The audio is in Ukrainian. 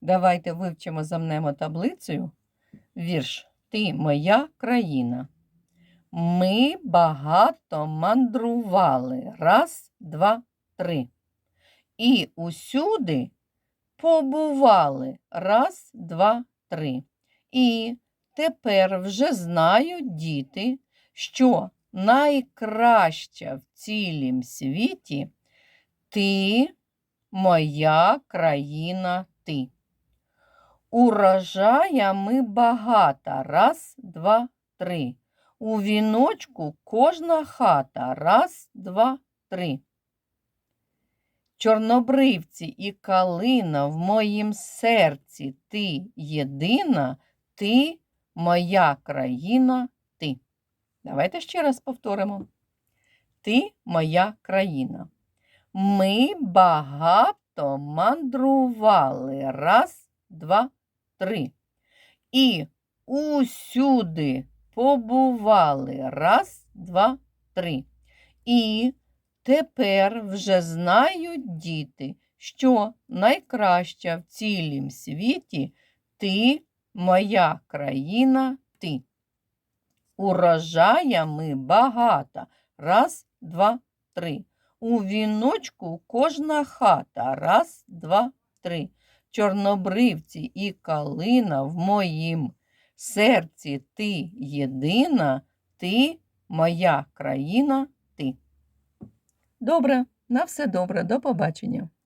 Давайте вивчимо замнемо таблицею. Вірш Ти моя країна. Ми багато мандрували. Раз, два, три. І усюди побували. Раз, два, три. І тепер вже знають діти, що найкраща в цілім світі ти, моя країна, ти. Урожаями багата. Раз, два, три. У віночку кожна хата. Раз, два, три. Чорнобривці і калина в моїм серці ти єдина, ти моя країна, ти. Давайте ще раз повторимо. Ти моя країна. Ми багато мандрували. Раз, два, три. І усюди побували. Раз, два, три. І тепер вже знають діти, що найкраща в цілім світі ти, моя країна, ти. Урожаями багата. Раз, два, три. У віночку кожна хата. Раз, два, три. Чорнобривці і калина в моїм серці ти єдина, ти моя країна, ти. Добре, на все добре, до побачення.